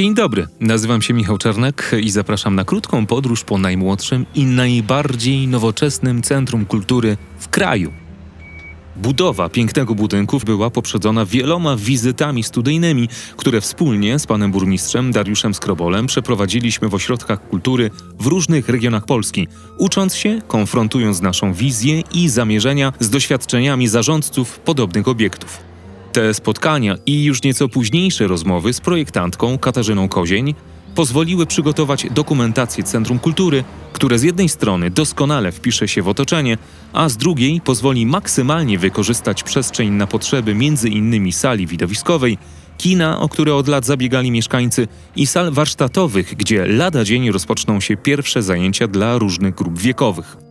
Dzień dobry, nazywam się Michał Czarnek i zapraszam na krótką podróż po najmłodszym i najbardziej nowoczesnym centrum kultury w kraju. Budowa pięknego budynku była poprzedzona wieloma wizytami studyjnymi, które wspólnie z panem burmistrzem Dariuszem Skrobolem przeprowadziliśmy w ośrodkach kultury w różnych regionach Polski, ucząc się, konfrontując naszą wizję i zamierzenia z doświadczeniami zarządców podobnych obiektów. Te spotkania i już nieco późniejsze rozmowy z projektantką Katarzyną Kozień pozwoliły przygotować dokumentację Centrum Kultury, które z jednej strony doskonale wpisze się w otoczenie, a z drugiej pozwoli maksymalnie wykorzystać przestrzeń na potrzeby innymi sali widowiskowej, kina, o które od lat zabiegali mieszkańcy, i sal warsztatowych, gdzie lada dzień rozpoczną się pierwsze zajęcia dla różnych grup wiekowych.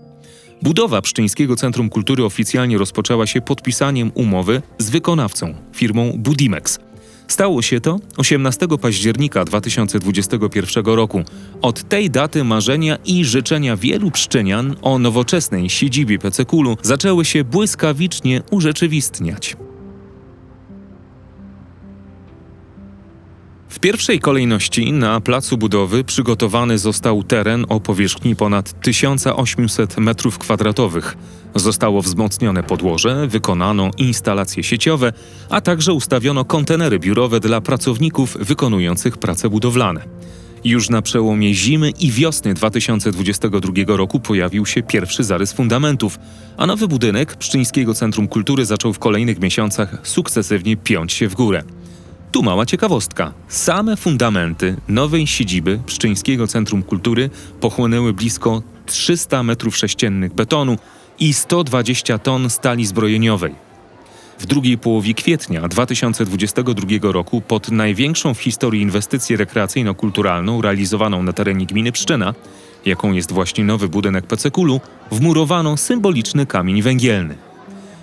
Budowa Pszczyńskiego Centrum Kultury oficjalnie rozpoczęła się podpisaniem umowy z wykonawcą, firmą Budimex. Stało się to 18 października 2021 roku. Od tej daty marzenia i życzenia wielu pszczenian o nowoczesnej siedzibie Pecekulu zaczęły się błyskawicznie urzeczywistniać. W pierwszej kolejności na placu budowy przygotowany został teren o powierzchni ponad 1800 m2. Zostało wzmocnione podłoże, wykonano instalacje sieciowe, a także ustawiono kontenery biurowe dla pracowników wykonujących prace budowlane. Już na przełomie zimy i wiosny 2022 roku pojawił się pierwszy zarys fundamentów, a nowy budynek Pszczyńskiego Centrum Kultury zaczął w kolejnych miesiącach sukcesywnie piąć się w górę. Tu mała ciekawostka. Same fundamenty nowej siedziby Pszczyńskiego Centrum Kultury pochłonęły blisko 300 metrów sześciennych betonu i 120 ton stali zbrojeniowej. W drugiej połowie kwietnia 2022 roku pod największą w historii inwestycję rekreacyjno-kulturalną realizowaną na terenie gminy Pszczyna, jaką jest właśnie nowy budynek Pecekulu, wmurowano symboliczny kamień węgielny.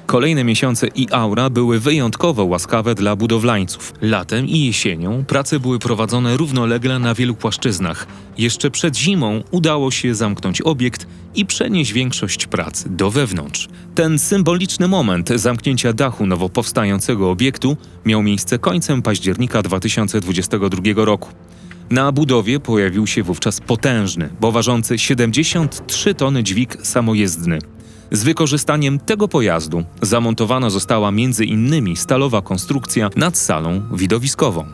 Kolejne miesiące i aura były wyjątkowo łaskawe dla budowlańców. Latem i jesienią prace były prowadzone równolegle na wielu płaszczyznach. Jeszcze przed zimą udało się zamknąć obiekt i przenieść większość prac do wewnątrz. Ten symboliczny moment zamknięcia dachu nowo powstającego obiektu miał miejsce końcem października 2022 roku. Na budowie pojawił się wówczas potężny, bo ważący 73 tony dźwig samojezdny. Z wykorzystaniem tego pojazdu zamontowana została m.in. stalowa konstrukcja nad salą widowiskową.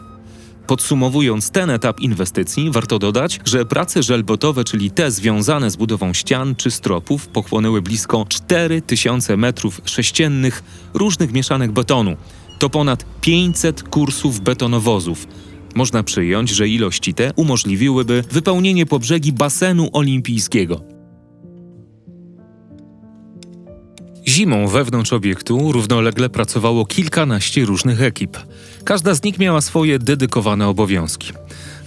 Podsumowując ten etap inwestycji, warto dodać, że prace żelbotowe, czyli te związane z budową ścian czy stropów, pochłonęły blisko 4000 metrów sześciennych różnych mieszanek betonu. To ponad 500 kursów betonowozów. Można przyjąć, że ilości te umożliwiłyby wypełnienie po brzegi basenu olimpijskiego. Zimą wewnątrz obiektu równolegle pracowało kilkanaście różnych ekip. Każda z nich miała swoje dedykowane obowiązki.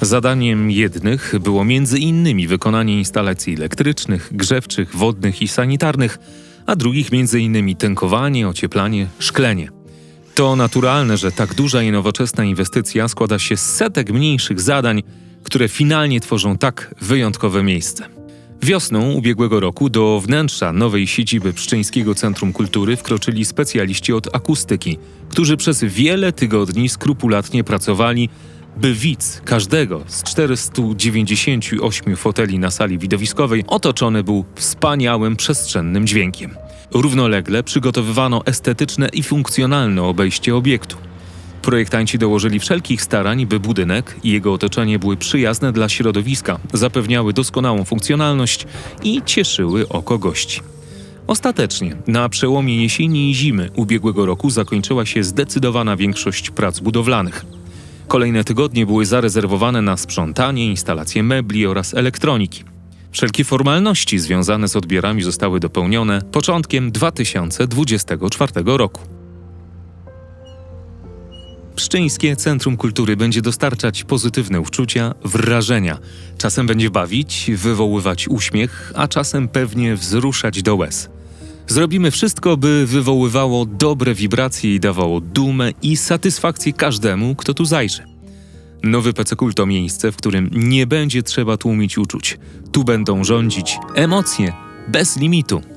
Zadaniem jednych było między innymi wykonanie instalacji elektrycznych, grzewczych, wodnych i sanitarnych, a drugich między innymi tękowanie, ocieplanie, szklenie. To naturalne, że tak duża i nowoczesna inwestycja składa się z setek mniejszych zadań, które finalnie tworzą tak wyjątkowe miejsce. Wiosną ubiegłego roku do wnętrza nowej siedziby Pszczyńskiego Centrum Kultury wkroczyli specjaliści od akustyki, którzy przez wiele tygodni skrupulatnie pracowali, by widz każdego z 498 foteli na sali widowiskowej otoczony był wspaniałym przestrzennym dźwiękiem. Równolegle przygotowywano estetyczne i funkcjonalne obejście obiektu. Projektanci dołożyli wszelkich starań, by budynek i jego otoczenie były przyjazne dla środowiska, zapewniały doskonałą funkcjonalność i cieszyły oko gości. Ostatecznie, na przełomie jesieni i zimy ubiegłego roku zakończyła się zdecydowana większość prac budowlanych. Kolejne tygodnie były zarezerwowane na sprzątanie, instalację mebli oraz elektroniki. Wszelkie formalności związane z odbiorami zostały dopełnione początkiem 2024 roku. Pszczyńskie Centrum Kultury będzie dostarczać pozytywne uczucia, wrażenia. Czasem będzie bawić, wywoływać uśmiech, a czasem pewnie wzruszać do łez. Zrobimy wszystko, by wywoływało dobre wibracje i dawało dumę i satysfakcję każdemu, kto tu zajrzy. Nowy Pecekul to miejsce, w którym nie będzie trzeba tłumić uczuć. Tu będą rządzić emocje bez limitu.